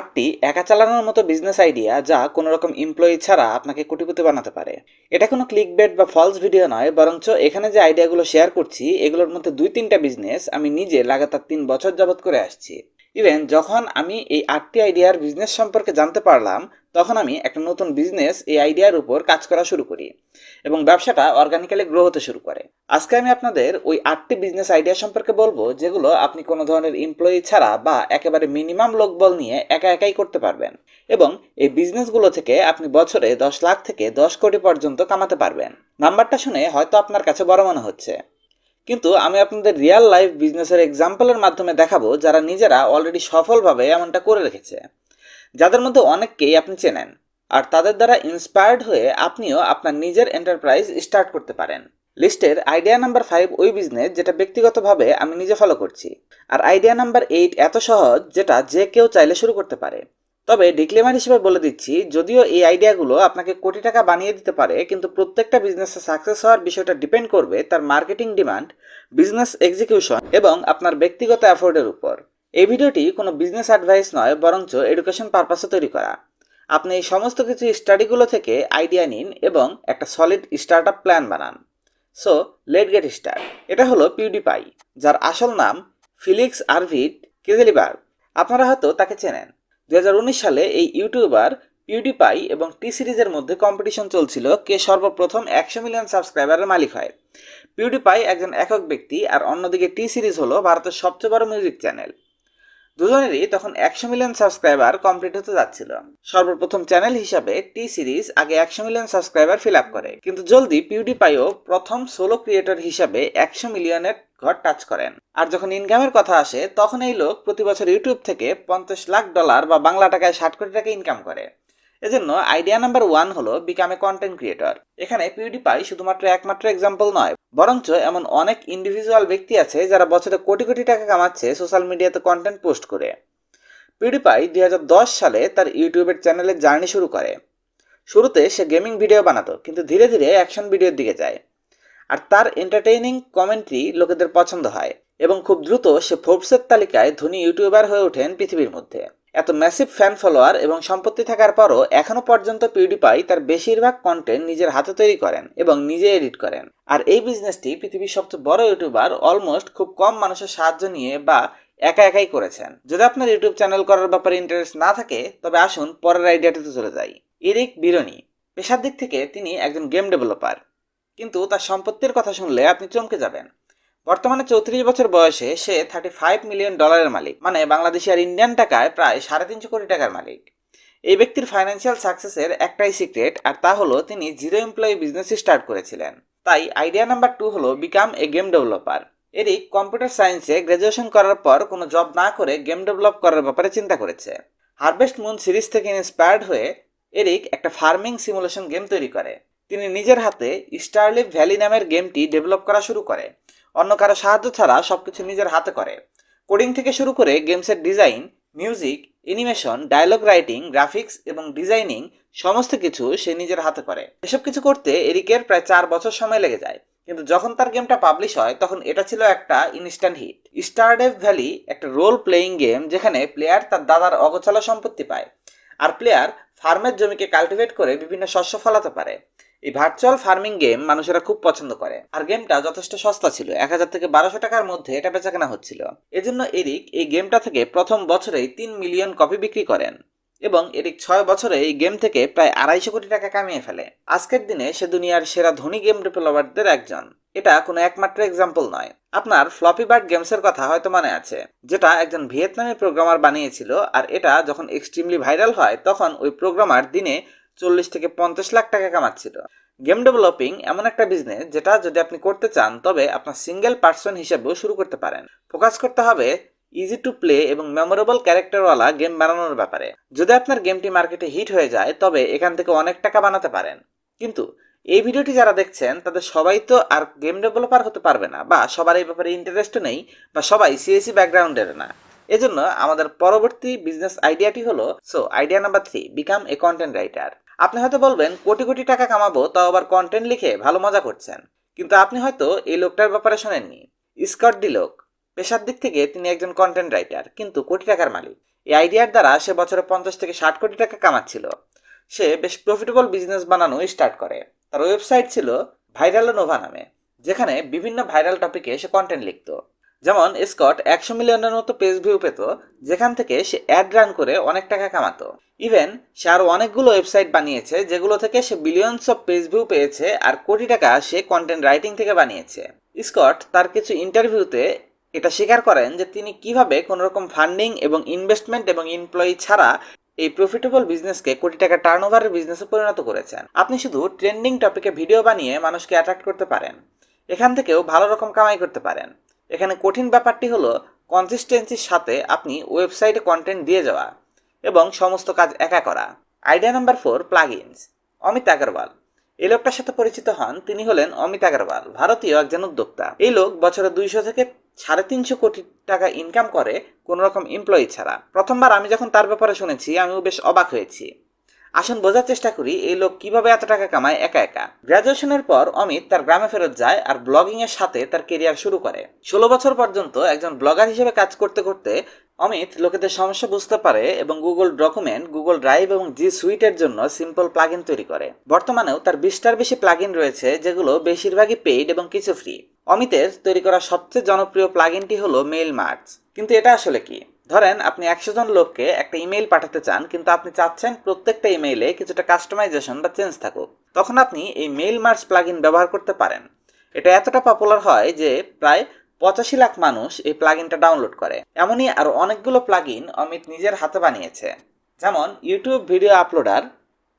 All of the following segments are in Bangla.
আটটি একা চালানোর মতো বিজনেস আইডিয়া যা কোনো রকম এমপ্লয়ি ছাড়া আপনাকে কোটিপতি বানাতে পারে। এটা কোনো ক্লিক বেড বা ফলস ভিডিও নয়, বরঞ্চ এখানে যে আইডিয়াগুলো শেয়ার করছি, এগুলোর মধ্যে দুই তিনটা বিজনেস আমি নিজে লাগাতার তিন বছর যাবৎ করে আসছি। ইভেন যখন আমি এই আটটি আইডিয়ার বিজনেস সম্পর্কে জানতে পারলাম, তখন আমি একটা নতুন বিজনেস এই আইডিয়ার উপর কাজ করা শুরু করি এবং ব্যবসাটা অর্গানিক্যালি গ্রো হতে শুরু করে। আজকে আমি আপনাদের ওই আটটি বিজনেস আইডিয়া সম্পর্কে বলব, যেগুলো আপনি কোনো ধরনের এমপ্লয়ি ছাড়া বা একেবারে মিনিমাম লোকবল নিয়ে একা একাই করতে পারবেন এবং এই বিজনেসগুলো থেকে আপনি বছরে দশ লাখ থেকে দশ কোটি পর্যন্ত কামাতে পারবেন। নাম্বারটা শুনে হয়তো আপনার কাছে বড় মনে হচ্ছে। কিন্তু আমি আপনাদের রিয়েল লাইফ বিজনেসের এক্সাম্পলের মাধ্যমে দেখাবো যারা নিজেরা অলরেডি সফলভাবে এমনটা করে রেখেছে। যাদের মধ্যে অনেককেই আপনি চেনেন আর তাদের দ্বারা ইন্সপায়ার্ড হয়ে আপনিও আপনার নিজের এন্টারপ্রাইজ স্টার্ট করতে পারেন। লিস্টের আইডিয়া নাম্বার ফাইভ ওই বিজনেস যেটা ব্যক্তিগতভাবে আমি নিজে ফলো করছি। আর আইডিয়া নাম্বার এইট এত সহজ যেটা যে কেউ চাইলে শুরু করতে পারে। তবে ডিক্লেমার হিসেবে বলে দিচ্ছি, যদিও এই আইডিয়াগুলো আপনাকে কোটি টাকা বানিয়ে দিতে পারে, কিন্তু প্রত্যেকটা বিজনেসে সাকসেস হওয়ার বিষয়টা ডিপেন্ড করবে তার মার্কেটিং ডিমান্ড বিজনেস এক্সিকিউশন এবং আপনার ব্যক্তিগত অ্যাফোর্ডের উপর। এই ভিডিওটি কোনো বিজনেস অ্যাডভাইস নয়, বরঞ্চ এডুকেশন পারপাসে তৈরি করা। আপনি এই সমস্ত কিছু স্টাডিগুলো থেকে আইডিয়া নিন এবং একটা সলিড স্টার্ট আপ প্ল্যান বানান। সো লেট গেট স্টার্ট এটা হলো পিউডিপাই যার আসল নাম ফিলিক্স আরভিড কেজেলিবার্গ আপনারা হয়তো তাকে চেনেন। দু হাজার উনিশ সালে এই ইউটিউবার পিউডিপাই এবং টি সিরিজের মধ্যে কম্পিটিশন চলছিল কে সর্বপ্রথম একশো মিলিয়ন সাবস্ক্রাইবারের মালিক হয়। পিউডিপাই একজন একক ব্যক্তি আর অন্যদিকে টি সিরিজ হলো ভারতের সবচেয়ে বড় মিউজিক চ্যানেল দুজনেরই তখন একশো মিলিয়ন সাবস্ক্রাইবার কমপ্লিট হতে যাচ্ছিল। সর্বপ্রথম চ্যানেল হিসাবে টি সিরিজ আগে একশো মিলিয়ন সাবস্ক্রাইবার ফিল আপ করে। কিন্তু জলদি পিউডি পাইও প্রথম সোলো ক্রিয়েটর হিসাবে একশো মিলিয়নের ঘর টাচ করেন। আর যখন ইনকামের কথা আসে, তখন এই লোক প্রতি বছর ইউটিউব থেকে পঞ্চাশ লাখ ডলার বা বাংলা টাকায় ষাট কোটি টাকা ইনকাম করে। এজন্য আইডিয়া নাম্বার ওয়ান হলো বিকাম এ কন্টেন্ট ক্রিয়েটর এখানে পিউডিপাই শুধুমাত্র একমাত্র এক্সাম্পল নয়, বরঞ্চ এমন অনেক ইন্ডিভিজুয়াল ব্যক্তি আছে যারা বছরে কোটি কোটি টাকা কামাচ্ছে সোশ্যাল মিডিয়াতে কন্টেন্ট পোস্ট করে। পিউডিপাই দুই হাজার দশ সালে তার ইউটিউবের চ্যানেলে জার্নি শুরু করে। শুরুতে সে গেমিং ভিডিও বানাতো, কিন্তু ধীরে ধীরে অ্যাকশন ভিডিওর দিকে যায়। আর তার এন্টারটেইনিং কমেন্ট্রি লোকেদের পছন্দ হয় এবং খুব দ্রুত সে ফোর্বসের তালিকায় ধনী ইউটিউবার হয়ে ওঠেন পৃথিবীর মধ্যে। এত ম্যাসিভ ফ্যান ফলোয়ার এবং সম্পত্তি থাকার পরও এখনও পর্যন্ত পিউডিপাই তার বেশিরভাগ কন্টেন্ট নিজের হাতে তৈরি করেন এবং নিজে এডিট করেন। আর এই বিজনেসটি পৃথিবীর সবচেয়ে বড় ইউটিউবার অলমোস্ট খুব কম মানুষের সাহায্য নিয়ে বা একা একাই করেছেন। যদি আপনার ইউটিউব চ্যানেল করার ব্যাপারে ইন্টারেস্ট না থাকে, তবে আসুন পরের আইডিয়াটিতে চলে যাই। ইরিক বিরনি পেশার দিক থেকে তিনি একজন গেম ডেভেলপার কিন্তু তার সম্পত্তির কথা শুনলে আপনি চমকে যাবেন। বর্তমানে চৌত্রিশ বছর বয়সে সে থার্টি ফাইভ মিলিয়ন ডলারের মালিক মানে বাংলাদেশি আর ইন্ডিয়ান টাকায় প্রায় সাড়ে তিনশো কোটি টাকার মালিক। এই ব্যক্তির ফাইন্যান্সিয়াল সাকসেসের একটাই সিক্রেট আর তা হলো তিনি জিরো এমপ্লয়ি বিজনেস স্টার্ট করেছিলেন। তাই আইডিয়া নাম্বার টু হলো become a game developer Eric computer সায়েন্সে গ্র্যাজুয়েশন করার পর কোনো জব না করে গেম ডেভেলপ করার ব্যাপারে চিন্তা করেছে। হারভেস্ট মুন সিরিজ থেকে ইন্সপায়ার্ড হয়ে এরিক একটা ফার্মিং সিমুলেশন গেম তৈরি করে। তিনি নিজের হাতে স্টারলিভ ভ্যালি নামের গেমটি ডেভেলপ করা শুরু করে। অন্য কারও সাহায্য ছাড়া সবকিছু নিজের হাতে করে। কোডিং থেকে শুরু করে গেমসের design, music, animation, dialogue writing, graphics এবং ডিজাইনিং সমস্ত কিছু সে নিজের হাতে করে। এসব কিছু করতে এরিকের প্রায় চার বছর সময় লেগে যায়। কিন্তু যখন তার গেমটা পাবলিশ হয়, তখন এটা ছিল একটা ইনস্ট্যান্ট হিট স্টারডেভ ভ্যালি একটা রোল প্লেয়িং গেম যেখানে প্লেয়ার তার দাদার অগোছালো সম্পত্তি পায়। আর প্লেয়ার ফার্মের জমিকে কাল্টিভেট করে বিভিন্ন শস্য ফলাতে পারে। এই ভার্চুয়াল ফার্মিং গেম মানুষেরা খুব পছন্দ করে। আর গেমটা যথেষ্ট সস্তা ছিল, এক হাজার থেকে বারোশো টাকার মধ্যে এটা বেচা কেনা হচ্ছিল। এজন্য এরিক এই গেমটা থেকে প্রথম বছরেই তিন মিলিয়ন কপি বিক্রি করেন এবং এরিক ছয় বছরে এই গেম থেকে প্রায় আড়াইশো কোটি টাকা কামিয়ে ফেলে। আজকের দিনে সে দুনিয়ার সেরা ধনী গেম ডেভেলপারদের একজন। এটা কোনো একমাত্র এক্সাম্পল নয়। আপনার ফ্লপি বার্ড গেমসের কথা হয়তো মনে আছে, যেটা একজন ভিয়েতনামি প্রোগ্রামার বানিয়েছিল আর এটা যখন এক্সট্রিমলি ভাইরাল হয়, তখন ওই প্রোগ্রামার দিনে চল্লিশ থেকে পঞ্চাশ লাখ টাকা কামাচ্ছিল। গেম ডেভেলপিং এমন একটা বিজনেস যেটা যদি আপনি করতে চান, তবে আপনার সিঙ্গেল পার্সন হিসেবেও শুরু করতে পারেন। ফোকাস করতে হবে ইজি টু প্লে এবং মেমোরেবল ক্যারেক্টারওয়ালা গেম বানানোর ব্যাপারে। যদি আপনার গেমটি মার্কেটে হিট হয়ে যায়, তবে এখান থেকে অনেক টাকা বানাতে পারেন। কিন্তু এই ভিডিওটি যারা দেখছেন, তাদের সবাই তো আর গেম ডেভেলপার হতে পারবে না বা সবার এই ব্যাপারে ইন্টারেস্টও নেই বা সবাই সিএসি ব্যাকগ্রাউন্ডের না। এজন্য আমাদের পরবর্তী বিজনেস আইডিয়াটি হলো so idea number three become a content writer আপনি হয়তো বলবেন, কোটি কোটি টাকা কামাবো, তাও আবার কন্টেন্ট লিখে ভালো মজা করছেন। কিন্তু আপনি হয়তো এই লোকটার ব্যাপারে শোনেননি। স্কট ডি লোক। পেশার দিক থেকে তিনি একজন কন্টেন্ট রাইটার কিন্তু কোটি টাকার মালিক। এই আইডিয়ার দ্বারা সে বছরে পঞ্চাশ থেকে ষাট কোটি টাকা কামাচ্ছিল। সে বেশ প্রফিটেবল বিজনেস বানানো স্টার্ট করে। তার ওয়েবসাইট ছিল ভাইরাল নোভা নামে, যেখানে বিভিন্ন ভাইরাল টপিকে সে কন্টেন্ট লিখতো। যেমন স্কট একশো মিলিয়নের মতো পেজ ভিউ পেত, যেখান থেকে সে অ্যাড রান করে অনেক টাকা কামাতো। ইভেন সে আরও অনেকগুলো ওয়েবসাইট বানিয়েছে, যেগুলো থেকে সে বিলিয়নস অফ পেজ ভিউ পেয়েছে আর কোটি টাকা সে কন্টেন্ট রাইটিং থেকে বানিয়েছে। স্কট তার কিছু ইন্টারভিউতে এটা স্বীকার করেন যে তিনি কীভাবে কোনো রকম ফান্ডিং এবং ইনভেস্টমেন্ট এবং এমপ্লয়ি ছাড়া এই প্রফিটেবল বিজনেসকে কোটি টাকা টার্ন ওভারের বিজনেসে পরিণত করেছেন। আপনি শুধু ট্রেন্ডিং টপিকে ভিডিও বানিয়ে মানুষকে অ্যাট্রাক্ট করতে পারেন। এখান থেকেও ভালো রকম কামাই করতে পারেন। এখানে কঠিন ব্যাপারটি হলো কনসিস্টেন্সির সাথে আপনি ওয়েবসাইটে কন্টেন্ট দিয়ে যাওয়া এবং সমস্ত কাজ একা করা। Idea number four plugins Amit Agarwal এই লোকটার সাথে পরিচিত হন, তিনি হলেন অমিত আগরওয়াল ভারতীয় একজন উদ্যোক্তা। এই লোক বছরে দুইশো থেকে সাড়ে তিনশো কোটি টাকা ইনকাম করে কোনো রকম এমপ্লয়ি ছাড়া। প্রথমবার আমি যখন তার ব্যাপারে শুনেছি, আমিও বেশ অবাক হয়েছি। আসুন বোঝার চেষ্টা করি, এই লোক কীভাবে এত টাকা কামায়, একা একা। গ্রাজুয়েশনের পর অমিত তার গ্রামে ফেরত যায় আর ব্লগিং এর সাথে তার কেরিয়ার শুরু করে। ষোলো বছর পর্যন্ত একজন ব্লগার হিসেবে কাজ করতে করতে অমিত লোকেদের সমস্যা বুঝতে পারে এবং গুগল ডকুমেন্ট গুগল ড্রাইভ এবং জি সুইটের জন্য সিম্পল প্লাগইন তৈরি করে। বর্তমানেও তার বিশটার বেশি প্লাগইন রয়েছে, যেগুলো বেশিরভাগই পেইড এবং কিছু ফ্রি অমিতের তৈরি করা সবচেয়ে জনপ্রিয় প্লাগইনটি হলো মেইল মার্চ কিন্তু এটা আসলে কি? ধরেন আপনি একশো জন লোককে একটা ইমেইল পাঠাতে চান, কিন্তু আপনি চাচ্ছেন প্রত্যেকটা ইমেইলে কিছুটা কাস্টমাইজেশন বা চেঞ্জ থাকুক। তখন আপনি এই মেইল মার্চ প্লাগইন ব্যবহার করতে পারেন। এটা এতটা পপুলার হয় যে প্রায় পঁচাশি লাখ মানুষ এই প্লাগইনটা ডাউনলোড করে। এমনই আরও অনেকগুলো প্লাগইন অমিত নিজের হাতে বানিয়েছে। যেমন ইউটিউব ভিডিও আপলোডার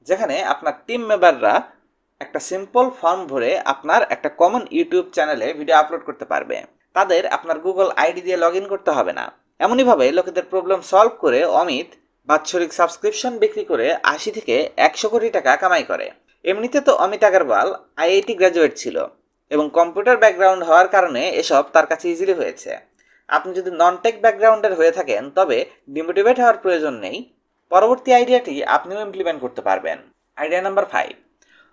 যেখানে আপনার টিম মেম্বাররা একটা সিম্পল ফর্ম ভরে আপনার একটা কমন ইউটিউব চ্যানেলে ভিডিও আপলোড করতে পারবে। তাদের আপনার গুগল আইডি দিয়ে লগ করতে হবে না। এমনইভাবে লোকেদের প্রবলেম সলভ করে অমিত বাৎসরিক সাবস্ক্রিপশন বিক্রি করে আশি থেকে একশো কোটি টাকা কামাই করে। এমনিতে তো অমিত আগরওয়াল আইআইটি গ্র্যাজুয়েট ছিল এবং কম্পিউটার ব্যাকগ্রাউন্ড হওয়ার কারণে এসব তার কাছে ইজিলি হয়েছে। আপনি যদি নন টেক ব্যাকগ্রাউন্ডের হয়ে থাকেন, তবে ডিমোটিভেট হওয়ার প্রয়োজন নেই। পরবর্তী আইডিয়াটি আপনিও ইমপ্লিমেন্ট করতে পারবেন। Idea number five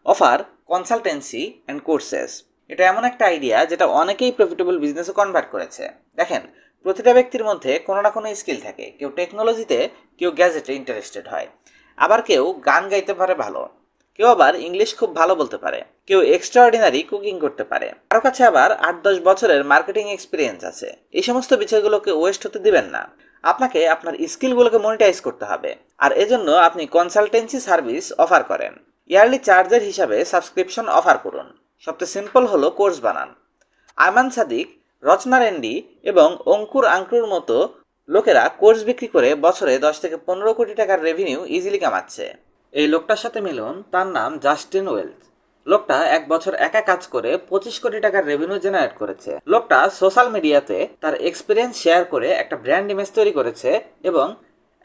offer consultancy and courses এটা এমন একটা আইডিয়া যেটা অনেকেই প্রফিটেবল বিজনেসে কনভার্ট করেছে। দেখেন প্রতিটা ব্যক্তির মধ্যে কোনো না কোনো স্কিল থাকে। কেউ টেকনোলজিতে কেউ গ্যাজেটে ইন্টারেস্টেড হয়। আবার কেউ গান গাইতে পারে ভালো। কেউ আবার ইংলিশ খুব ভালো বলতে পারে। কেউ এক্সট্রাঅর্ডিনারি কুকিং করতে পারে। কারও কাছে আবার আট দশ বছরের মার্কেটিং এক্সপিরিয়েন্স আছে। এই সমস্ত বিষয়গুলোকে ওয়েস্ট হতে দিবেন না। আপনাকে আপনার স্কিলগুলোকে মনিটাইজ করতে হবে। আর এজন্য আপনি কনসালটেন্সি সার্ভিস অফার করেন। ইয়ারলি চার্জের হিসাবে সাবস্ক্রিপশন অফার করুন। সবচেয়ে সিম্পল হলো কোর্স বানান। আয়মান সাদিক রচনা রেন্ডি এবং অঙ্কুর আঙ্কুর মতো লোকেরা কোর্স বিক্রি করে বছরে দশ থেকে পনেরো কোটি টাকার রেভিনিউ ইজিলি কামাচ্ছে। এই লোকটার সাথে মিলন, তার নাম জাস্টিন ওয়েলথ লোকটা এক বছর একা কাজ করে পঁচিশ কোটি টাকার রেভিনিউ জেনারেট করেছে। লোকটা সোশ্যাল মিডিয়াতে তার এক্সপিরিয়েন্স শেয়ার করে একটা ব্র্যান্ড ইমেজ তৈরি করেছে এবং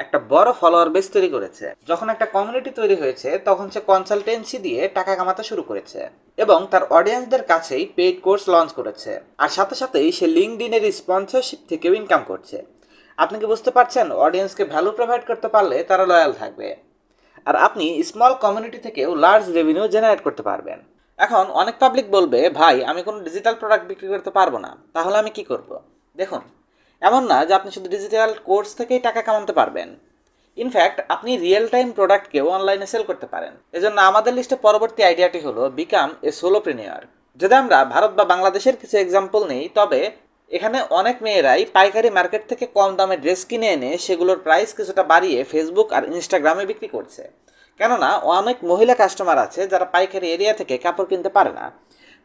একটা বড় ফলোয়ার বেস তৈরি করেছে। যখন একটা কমিউনিটি তৈরি হয়েছে, তখন সে কনসালটেন্সি দিয়ে টাকা কামাতে শুরু করেছে এবং তার অডিয়েন্সদের কাছেই পেইড কোর্স লঞ্চ করেছে। আর সাথে সাথেই সে লিঙ্কডিনের স্পন্সরশিপ থেকেও ইনকাম করছে। আপনি কি বুঝতে পারছেন? অডিয়েন্সকে ভ্যালু প্রোভাইড করতে পারলে তারা লয়াল থাকবে। আর আপনি স্মল কমিউনিটি থেকেও লার্জ রেভিনিউ জেনারেট করতে পারবেন। এখন অনেক পাবলিক বলবে, ভাই, আমি কোনো ডিজিটাল প্রোডাক্ট বিক্রি করতে পারব না। তাহলে আমি কি করব? দেখুন এমন না যে আপনি শুধু ডিজিটাল কোর্স থেকেই টাকা কামাতে পারবেন। ইনফ্যাক্ট আপনি রিয়েল টাইম প্রোডাক্টকেও অনলাইনে সেল করতে পারেন। এজন্য আমাদের লিস্টে পরবর্তী আইডিয়াটি হলো বিকাম এ সোলোপ্রিনিয়র যদি আমরা ভারত বা বাংলাদেশের কিছু এক্সাম্পল নেই, তবে এখানে অনেক মেয়েরাই পাইকারি মার্কেট থেকে কম দামে ড্রেস কিনে এনে সেগুলোর প্রাইস কিছুটা বাড়িয়ে ফেসবুক আর ইনস্টাগ্রামে বিক্রি করছে। কেননা, অনেক মহিলা কাস্টমার আছে যারা পাইকারি এরিয়া থেকে কাপড় কিনতে পারে না।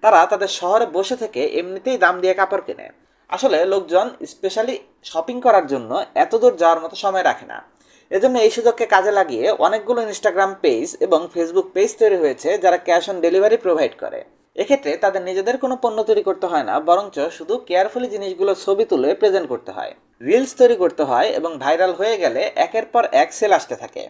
তারা তাদের শহরে বসে থেকে এমনিতেই দাম দিয়ে কাপড় কেনে। আসলে লোকজন স্পেশালি শপিং করার জন্য এত দূর যাওয়ার মতো সময় রাখে না। এজন্য এই সুযোগকে কাজে লাগিয়ে অনেকগুলো ইনস্টাগ্রাম পেজ এবং ফেসবুক পেজ তৈরি হয়েছে যারা ক্যাশ অন ডেলিভারি প্রোভাইড করে। এক্ষেত্রে তাদের নিজেদের কোনো পণ্য তৈরি করতে হয় না, বরঞ্চ শুধু কেয়ারফুলি জিনিসগুলো ছবি তুলে প্রেজেন্ট করতে হয়। রিলস তৈরি করতে হয় এবং ভাইরাল হয়ে গেলে একের পর এক সেল আসতে থাকে।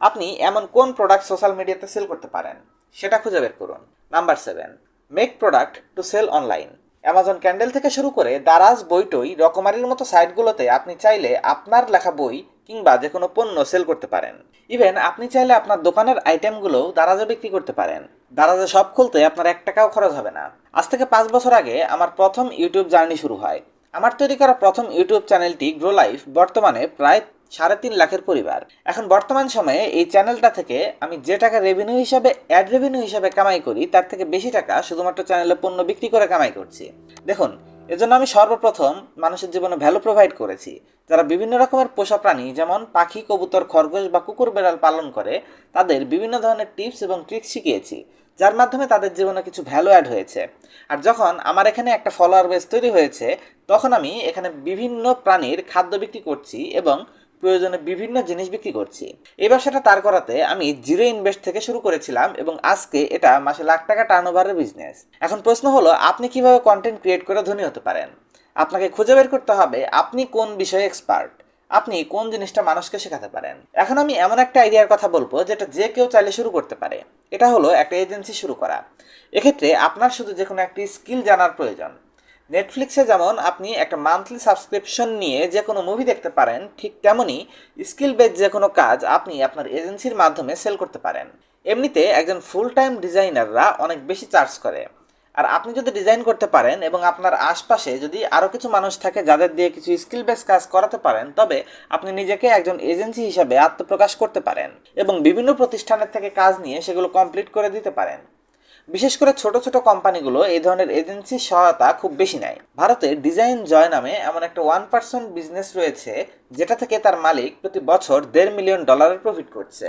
আপনি এমন কোন প্রোডাক্ট সোশ্যাল মিডিয়াতে সেল করতে পারেন? সেটা খুঁজে বের করুন। Number seven make product to sell online Amazon Kindle থেকে শুরু করে দারাজ বইটই রকমারির মতো সাইটগুলোতে আপনি চাইলে আপনার লেখা বই কিংবা যে কোনো পণ্য সেল করতে পারেন। ইভেন আপনি চাইলে আপনার দোকানের আইটেমগুলো দারাজে বিক্রি করতে পারেন। দারাজে সব খুলতে আপনার এক টাকাও খরচ হবে না। আজ থেকে পাঁচ বছর আগে আমার প্রথম ইউটিউব জার্নি শুরু হয়। আমার তৈরি করা প্রথম ইউটিউব চ্যানেলটি গ্রো লাইফ বর্তমানে প্রায় সাড়ে তিন লাখের পরিবার। এখন বর্তমান সময়ে এই চ্যানেলটা থেকে আমি যে টাকা রেভিনিউ হিসাবে অ্যাড রেভিনিউ হিসাবে কামাই করি, তার থেকে বেশি টাকা শুধুমাত্র চ্যানেলে পণ্য বিক্রি করে কামাই করছি। দেখুন, এজন্য আমি সর্বপ্রথম মানুষের জীবনে ভ্যালু প্রোভাইড করেছি। যারা বিভিন্ন রকমের পোষা প্রাণী, যেমন পাখি, কবুতর, খরগোশ বা কুকুর বেড়াল পালন করে, তাদের বিভিন্ন ধরনের টিপস এবং ট্রিক্স শিখিয়েছি, যার মাধ্যমে তাদের জীবনে কিছু ভ্যালু অ্যাড হয়েছে। আর যখন আমার এখানে একটা ফলোয়ার বেস তৈরি হয়েছে, তখন আমি এখানে বিভিন্ন প্রাণীর খাদ্য বিক্রি করছি এবং প্রয়োজনে বিভিন্ন জিনিস বিক্রি করছি। এই ব্যবসাটা তার করাতে আমি জিরো ইনভেস্ট থেকে শুরু করেছিলাম এবং আজকে এটা মাসে লাখ টাকা টার্ন ওভারের বিজনেস এখন প্রশ্ন হলো, আপনি কীভাবে কন্টেন্ট ক্রিয়েট করে ধনী হতে পারেন? আপনাকে খুঁজে বের করতে হবে আপনি কোন বিষয়ে এক্সপার্ট আপনি কোন জিনিসটা মানুষকে শেখাতে পারেন? এখন আমি এমন একটা আইডিয়ার কথা বলব যেটা যে কেউ চাইলে শুরু করতে পারে। এটা হলো একটা এজেন্সি শুরু করা। এক্ষেত্রে আপনার শুধু যে কোনো একটি স্কিল জানার প্রয়োজন। নেটফ্লিক্সে যেমন আপনি একটা মান্থলি সাবস্ক্রিপশন নিয়ে যে কোনো মুভি দেখতে পারেন, ঠিক তেমনই স্কিল বেজ যে কোনো কাজ আপনি আপনার এজেন্সির মাধ্যমে সেল করতে পারেন। এমনিতে একজন ফুল টাইম ডিজাইনাররা অনেক বেশি চার্জ করে। আর আপনি যদি ডিজাইন করতে পারেন এবং আপনার আশপাশে যদি আরও কিছু মানুষ থাকে যাদের দিয়ে কিছু স্কিল বেস কাজ করাতে পারেন, তবে আপনি নিজেকে একজন এজেন্সি হিসাবে আত্মপ্রকাশ করতে পারেন এবং বিভিন্ন প্রতিষ্ঠানের থেকে কাজ নিয়ে সেগুলো কমপ্লিট করে দিতে পারেন। বিশেষ করে ছোট ছোট কোম্পানিগুলো এই ধরনের এজেন্সির সহায়তা খুব বেশি নেয়। ভারতে ডিজাইন জয় নামে এমন একটা ওয়ান পার্সেন্ট বিজনেস রয়েছে, যেটা থেকে তার মালিক প্রতি বছর দেড় মিলিয়ন ডলারের প্রফিট করছে।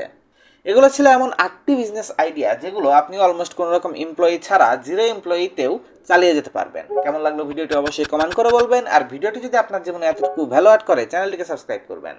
এগুলো ছিল এমন আটটি বিজনেস আইডিয়া, যেগুলো আপনি অলমোস্ট কোনো রকম এমপ্লয়ি ছাড়া জিরো এমপ্লয়িতেও চালিয়ে যেতে পারবেন। কেমন লাগল ভিডিওটি অবশ্যই কমেন্ট করে বলবেন, আর ভিডিওটি যদি আপনার জীবনে এতটুকু ভ্যালু অ্যাড করে চ্যানেলটিকে সাবস্ক্রাইব করবেন।